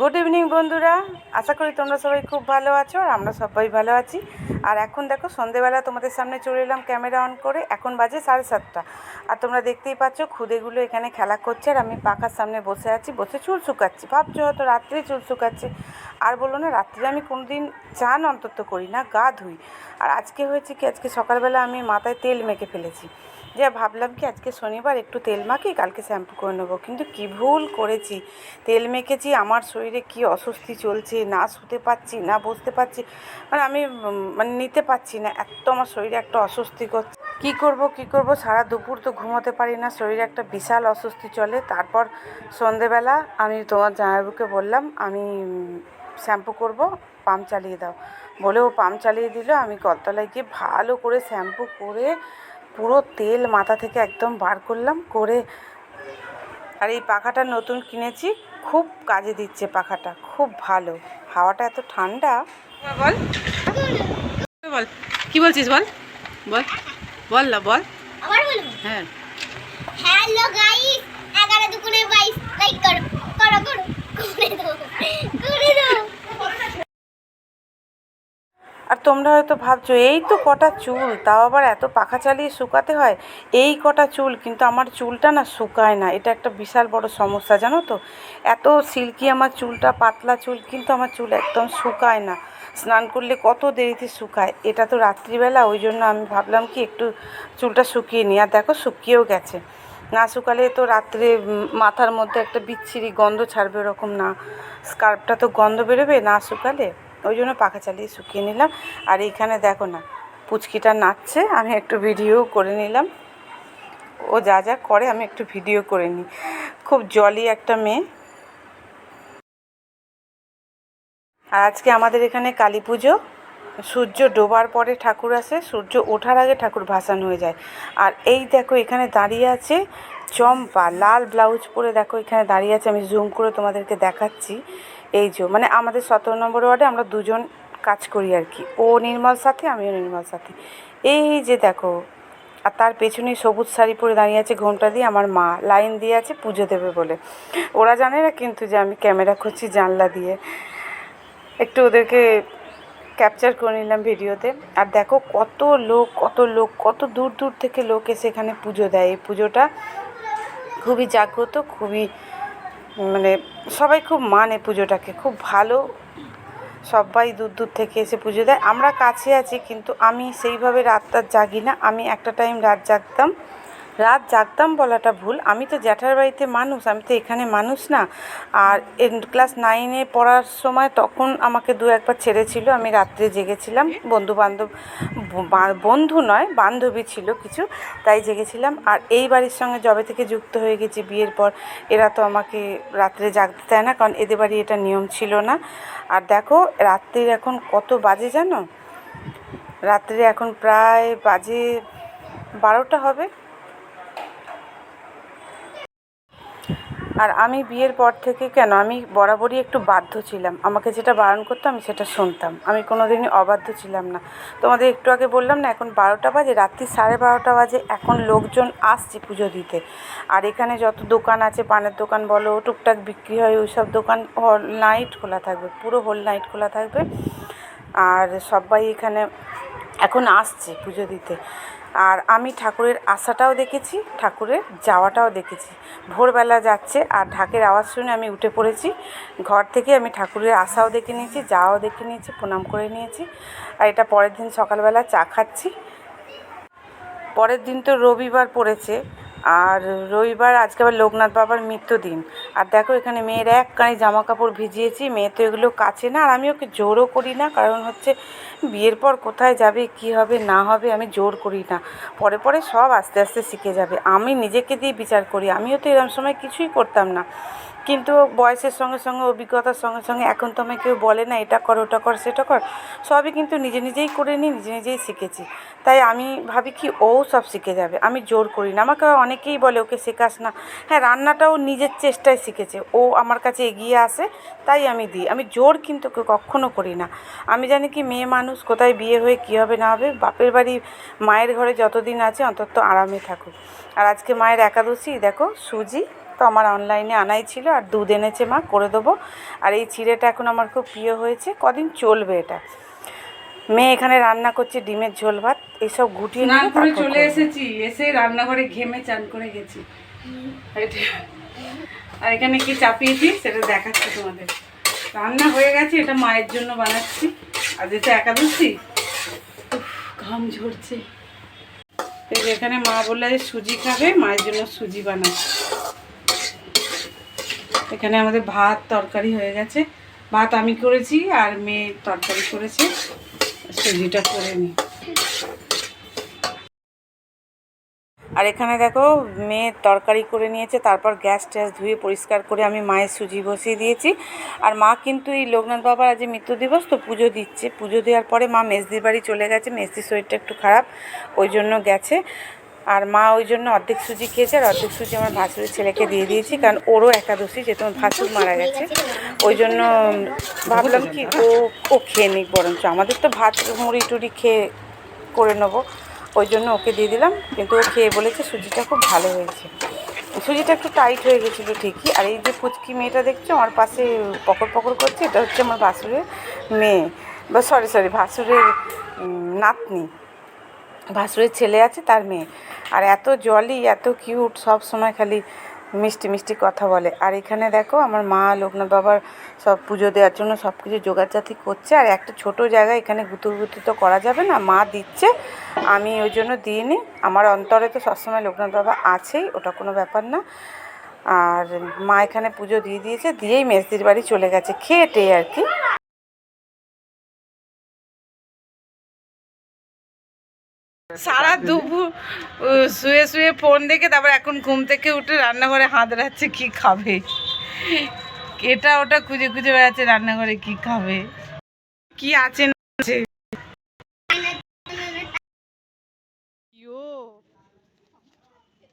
Good evening বন্ধুরা। আশা করি তোমরা সবাই খুব ভালো আছো আর আমরা সবাই ভালো আছি। আর এখন দেখো, সন্ধেবেলা তোমাদের সামনে চলে এলাম ক্যামেরা অন করে। এখন বাজে সাড়ে সাতটা। আর তোমরা দেখতেই পাচ্ছ, খুদেগুলো এখানে খেলা করছে আর আমি পাখার সামনে বসে আছি। বসে চুল শুকাচ্ছি। ভাবছ হয়তো রাত্রে চুল শুকাচ্ছি। আর বলো না, রাত্রে আমি কোনোদিন চান অন্তত করি না, গা ধুই। আর আজকে হয়েছে কি, আজকে সকালবেলা আমি মাথায় তেল মেখে ফেলেছি। যে ভাবলাম কি আজকে শনিবার একটু তেল মাখি, কালকে শ্যাম্পু করে নেব। কিন্তু কী ভুল করেছি? তেল মেখেছি, আমার শরীরে কি অস্বস্তি চলছে, না শুতে পারছি না বসতে পারছি মানে আমি মানে নিতে পারছি না, এত আমার শরীরে একটা অস্বস্তি করছে কী করব কী করব? সারা দুপুর তো ঘুমোতে পারি না, শরীরে একটা বিশাল অস্বস্তি চলে। তারপর সন্ধেবেলা আমি তোমার জামাইবাবুকে বললাম, আমি শ্যাম্পু করব, পাম্প চালিয়ে দাও। বলে ও পাম্প চালিয়ে দিল, আমি কলতলায় গিয়ে ভালো করে শ্যাম্পু করে পুরো তেল মাথা থেকে একদম বার করলাম করে আর এই পাখাটা নতুন কিনেছি খুব কাজে দিচ্ছে পাখাটা খুব ভালো। হাওয়াটা এত ঠান্ডা। বল। বল। কি বলছিস বল? বল। বল না বল। হ্যাঁ। হ্যালো গাইস এগারো দুপুরে বাইশ লাইক করো করো করো করে দাও করে দাও। তোমরা হয়তো ভাবছ, এই তো কটা চুল, তাও আবার এত পাখা চালিয়ে শুকাতে হয়? এই কটা চুল, কিন্তু আমার চুলটা না শুকায় না, এটা একটা বিশাল বড় সমস্যা, জানো তো? এত সিল্কি আমার চুলটা, পাতলা চুল, কিন্তু আমার চুল একদম শুকায় না। স্নান করলে কত দেরিতে শুকায়? এটা তো রাত্রিবেলা, ওই জন্য আমি ভাবলাম কি একটু চুলটা শুকিয়ে নিই। আর দেখো শুকিয়েও গেছে। না শুকালে তো রাত্রে মাথার মধ্যে একটা বিচ্ছিরি গন্ধ ছাড়বে ওরকম না। স্কার্ফটা তো গন্ধ বেরোবে না শুকালে? ওই জন্য পাখা চালিয়ে শুকিয়ে নিলাম। আর এইখানে দেখো না, পুচকিটা নাচছে, আমি একটু ভিডিও করে নিলাম। ও যা যা করে, আমি একটু ভিডিও করে নিই। খুব জলি একটা মেয়ে। আর আজকে আমাদের এখানে কালী পুজো। সূর্য ডোবার পরে ঠাকুর আসে, সূর্য ওঠার আগে ঠাকুর ভাসান হয়ে যায়। আর এই দেখো, এখানে দাঁড়িয়ে আছে চম্পা, লাল ব্লাউজ পরে দেখো, এখানে দাঁড়িয়ে আছে। আমি জুম করে তোমাদেরকে দেখাচ্ছি। এই যে মানে আমাদের সতেরো নম্বর ওয়ার্ডে আমরা দুজন কাজ করি আর কি। ও নির্মল সাথে, আমিও নির্মল সাথে। এই যে দেখো, আর তার পেছনে সবুজ শাড়ি পরে দাঁড়িয়ে আছে ঘোমটা দিয়ে আমার মা। লাইন দিয়ে আছে, পুজো দেবে বলে। ওরা জানে না কিন্তু যে আমি ক্যামেরা খুঁজছি জানলা দিয়ে। একটু ওদেরকে ক্যাপচার করে নিলাম ভিডিওতে। আর দেখো কত লোক কত লোক, কত দূর দূর থেকে লোক এসে এখানে পুজো দেয়। এই পুজোটা খুবই জাগ্রত, খুবই মানে সবাই খুব মানে পুজোটাকে, খুব ভালো। সবাই দূর দূর থেকে এসে পুজো দেয়। আমরা কাছে আছি, কিন্তু আমি সেইভাবে রাতটা রাত জাগি না। আমি একটা টাইম রাত জাগতাম। রাত জাগতাম বলাটা ভুল। আমি তো জ্যাঠার বাড়িতে মানুষ, আমি তো এখানে মানুষ না। আর ক্লাস নাইনে পড়ার সময় তখন আমাকে দু একবার ছেড়েছিল। আমি রাত্রে জেগেছিলাম। বন্ধু বান্ধব বন্ধু নয়, বান্ধবী ছিল কিছু, তাই জেগেছিলাম। আর এই বাড়ির সঙ্গে জবে থেকে যুক্ত হয়ে গেছি বিয়ের পর, এরা তো আমাকে রাত্রে জাগতে দেয় না, কারণ এদের বাড়ি এটা নিয়ম ছিল না। আর দেখো, রাত্রির এখন কত বাজে জানো? রাত্রে এখন প্রায় বাজে বারোটা হবে। আর আমি বিয়ের পর থেকে কেন? আমি বরাবরই একটু বাধ্য ছিলাম। আমাকে যেটা বারণ করতো আমি সেটা শুনতাম। আমি কোনো দিনই অবাধ্য ছিলাম না। তোমাদের একটু আগে বললাম না, এখন বারোটা বাজে, রাত্রি সাড়ে বারোটা বাজে, এখন লোকজন আসছে পুজো দিতে। আর এখানে যত দোকান আছে, পানের দোকান বলো, টুকটাক বিক্রি হয় ওই সব দোকান হল নাইট খোলা থাকবে, পুরো হোল নাইট খোলা থাকবে। আর সবাই এখানে এখন আসছে পুজো দিতে। আর আমি ঠাকুরের আসাটাও দেখেছি, ঠাকুরের যাওয়াটাও দেখেছি। ভোরবেলা যাচ্ছে আর ঢাকের আওয়াজ শুনে আমি উঠে পড়েছি। ঘর থেকে আমি ঠাকুরের আসাও দেখে নিয়েছি, যাওয়াও দেখে নিয়েছি, প্রণাম করে নিয়েছি। আর এটা পরের দিন সকালবেলা চা খাচ্ছি। পরের দিন তো রবিবার পড়েছে আর রবিবার আজকে আবার লোকনাথ বাবার মৃত্যুদিন। আর দেখো, এখানে মেয়ের এক কানে জামা কাপড় ভিজিয়েছি, মেয়ে তো এগুলো কাছে না, আর আমি ওকে জোরও করি না, কারণ হচ্ছে বিয়ের পর কোথায় যাবে, কি হবে, না হবে, আমি জোর করি না। পরে পরে সব আস্তে আস্তে শিখে যাবে। আমি নিজেকে দিয়ে বিচার করি, আমিও তো এরকম সময় কিছুই করতাম না। কিন্তু বয়সের সঙ্গে সঙ্গে, অভিজ্ঞতার সঙ্গে সঙ্গে, এখন তো আমায় কেউ বলে না, এটা কর, ওটা কর, সেটা কর। সবই কিন্তু নিজে নিজেই করে নিই নিজে নিজেই শিখেছি। তাই আমি ভাবি কি ও সব শিখে যাবে, আমি জোর করি না। আমাকে অনেকেই বলে, ওকে শেখাস না। হ্যাঁ রান্নাটাও নিজের চেষ্টায় শিখেছে। ও আমার কাছে এগিয়ে আসে, তাই আমি দিই। আমি জোর কিন্তু ওকে কখনো করি না। আমি জানি কি, মেয়ে মানুষ কোথায় বিয়ে হয়ে কী হবে না হবে, বাপের বাড়ি, মায়ের ঘরে যতদিন আছে, অন্তত আরামে থাকুক। আর আজকে মায়ের একাদশী, দেখো, সুজি তো আমার অনলাইনে আনাই ছিল আর দুধ এনেছে মা করে দেবো। আর এই চিড়েটা এখন আমার খুব প্রিয় হয়েছে। কদিন চলবে এটা? মেয়ে এখানে রান্না করছে ডিমের ঝোল ভাত এইসব গুটিয়ে নিয়ে করে চলে এসেছি এসে রান্নাঘরে ঘেমে চান করে গেছি। আর এখানে কি চাপিয়েছি সেটা দেখাচ্ছি তোমাদের। রান্না হয়ে গেছে এটা মায়ের জন্য বানাচ্ছি। আর যেটা একাদশী ঘাম ঝরছে। এই যে এখানে মা বললে যে সুজি খাবে মায়ের জন্য সুজি বানাচ্ছি। এখানে আমাদের ভাত তরকারি হয়ে গেছে। ভাত আমি করেছি আর মেয়ে তরকারি করেছে। সুজিটা করে নিই আর এখানে দেখো, মেয়ে তরকারি করে নিয়েছে, তারপর গ্যাস ট্যাস ধুয়ে পরিষ্কার করে আমি মায়ের সুজি বসিয়ে দিয়েছি। আর মা কিন্তু এই লোকনাথ বাবার আজ মৃত্যু দিবস, তো পুজো দিচ্ছে। পুজো দেওয়ার পরে মা মেজদির বাড়ি চলে গেছে। মেজদির শরীরটা একটু খারাপ, ওই জন্য গেছে। আর মা ওই জন্য অর্ধেক সুজি খেয়েছে, আর অর্ধেক সুজি আমার ভাসুরের ছেলেকে দিয়ে দিয়েছি, কারণ ওরও একাদশী যেহেতু আমার ভাসুর মারা গেছে। ওই জন্য ভাবলাম কি, ও ও খেয়ে নিক বরঞ্চ। আমাদের তো ভাত, মুড়ি টুড়ি খেয়ে করে নেব। ওই জন্য ওকে দিয়ে দিলাম, কিন্তু ও খেয়ে বলেছে সুজিটা খুব ভালো হয়েছে। সুজিটা একটু টাইট হয়ে গেছিল ঠিকই, আর এই যে ফুচকি মেয়েটা দেখছ, আমার পাশে পকর পকর করছে, এটা হচ্ছে আমার ভাসুরের মেয়ে, বা সরি সরি ভাসুরের নাতনি। ভাসুরের ছেলে আছে, তার মেয়ে। আর এত জলই এত কিউট সব সময় খালি মিষ্টি মিষ্টি কথা বলে। আর এখানে দেখো, আমার মা, লোকনাথ বাবার সব পুজো দেওয়ার জন্য সব কিছু জোগাড়জাতি করছে। আর একটা ছোট জায়গা এখানে গুতুর গুতু তো করা যাবে না, মা দিচ্ছে। আমি ওই জন্য দিইনি। আমার অন্তরে তো সবসময় লোকনাথ বাবা আছেই, ওটা কোনো ব্যাপার না। আর মা এখানে পুজো দিয়ে দিয়েছে, দিয়েই মেসদির বাড়ি চলে গেছে, খেয়ে টেয়ে আর কি। সারা দুপুর শুয়ে শুয়ে ফোন দেখে তারপর এখন ঘুম থেকে উঠে রান্নাঘরে রাখছে, কি খাবে? এটা ওটা খুঁজে খুঁজে বেড়াচ্ছে রান্নাঘরে কি খাবে? কি আছে না আছে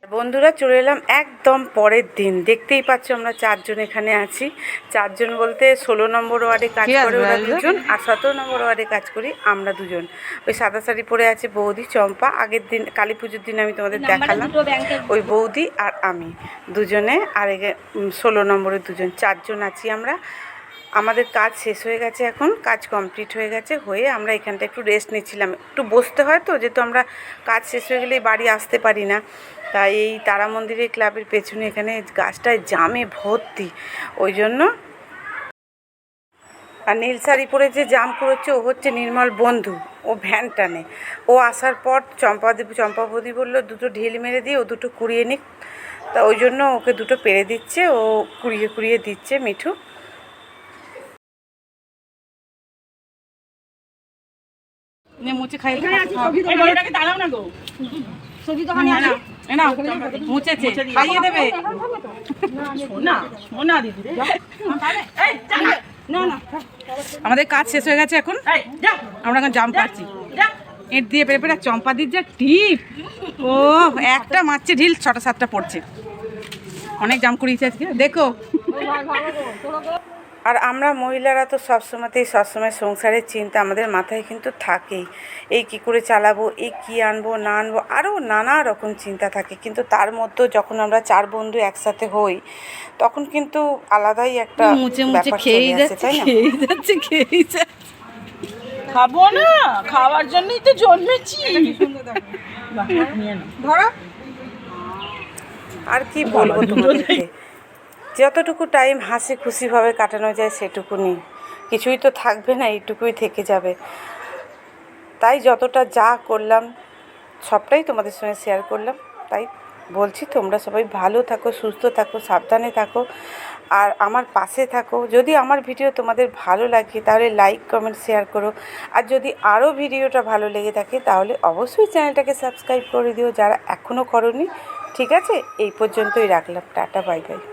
বন্ধুরা চলে এলাম একদম পরের দিন। দেখতেই পাচ্ছ আমরা চারজন এখানে আছি। চারজন বলতে ষোলো নম্বর ওয়ার্ডে কাজ করে ওরা দুজন আর সতেরো নম্বর ওয়ার্ডে কাজ করি আমরা দুজন। ওই সাদা শাড়ি পরে আছে বৌদি চম্পা। আগের দিন কালী পুজোর দিন আমি তোমাদের দেখালাম। ওই বৌদি আর আমি দুজনে আর এগে ষোলো নম্বরের দুজন। চারজন আছি আমরা। আমাদের কাজ শেষ হয়ে গেছে এখন। কাজ কমপ্লিট হয়ে গেছে। হয়ে আমরা এখানটা একটু রেস্ট নিচ্ছিলাম। একটু বসতে হয় তো যেহেতু আমরা কাজ শেষ হয়ে গেলেই বাড়ি আসতে পারি না। তাই এই তারা মন্দিরের ক্লাবের পেছনে এখানে গাছটায় জামে ভর্তি। ওই জন্য আর নীল শাড়ি পরে যে জাম করেছে ও হচ্ছে নির্মল বন্ধু ও ভ্যান টানে। ও আসার পর চম্পাদি চম্পাবদি বলল দুটো ঢিল মেরে দিয়ে ও দুটো কুড়িয়ে নিক। তা ওই জন্য ওকে দুটো পেরে দিচ্ছে ও কুড়িয়ে কুড়িয়ে দিচ্ছে মিঠু। মুছে খাই দাঁড়াও না গো। ছবি তো না না মুছেছে খাইয়ে দেবে। না না দিদি না না। আমাদের কাজ শেষ হয়ে গেছে এখন। আমরা এখন জাম পাচ্ছি এর দিয়ে পেরে পেরে চম্পা দির যা টিপ। ও একটা মারছে ঢিল ছটা সাতটা পড়ছে। অনেক জাম করিয়েছে আজকে। দেখো। আর আমরা মহিলারা তো সবসময়তেই সবসময় সংসারের চিন্তা আমাদের মাথায় কিন্তু থাকেই। এই কি করে চালাবো এই কি আনব না আনব আরও নানা রকম চিন্তা থাকে। কিন্তু তার মধ্যেও যখন আমরা চার বন্ধু একসাথে হই তখন কিন্তু আলাদাই একটা খেয়েই যাচ্ছে খেয়েই যাচ্ছে খেয়েই যাচ্ছে। খাব না খাওয়ার জন্যই তো জন্মেছি। ধরো। আর কি বলব তোমাদেরকে? যতটুকু টাইম হাসি খুশিভাবে কাটানো যায় সেটুকু সেটুকুনি। কিছুই তো থাকবে না, এইটুকুই থেকে যাবে। তাই যতটা যা করলাম, সবটাই তোমাদের সঙ্গে শেয়ার করলাম। তাই বলছি তোমরা সবাই ভালো থাকো, সুস্থ থাকো, সাবধানে থাকো। আর আমার পাশে থাকো। যদি আমার ভিডিও তোমাদের ভালো লাগে, তাহলে লাইক কমেন্ট শেয়ার করো। আর যদি আরও ভিডিওটা ভালো লেগে থাকে, তাহলে অবশ্যই চ্যানেলটাকে সাবস্ক্রাইব করে দিও। যারা এখনও করনি, ঠিক আছে? এই পর্যন্তই রাখলাম। Tata bye bye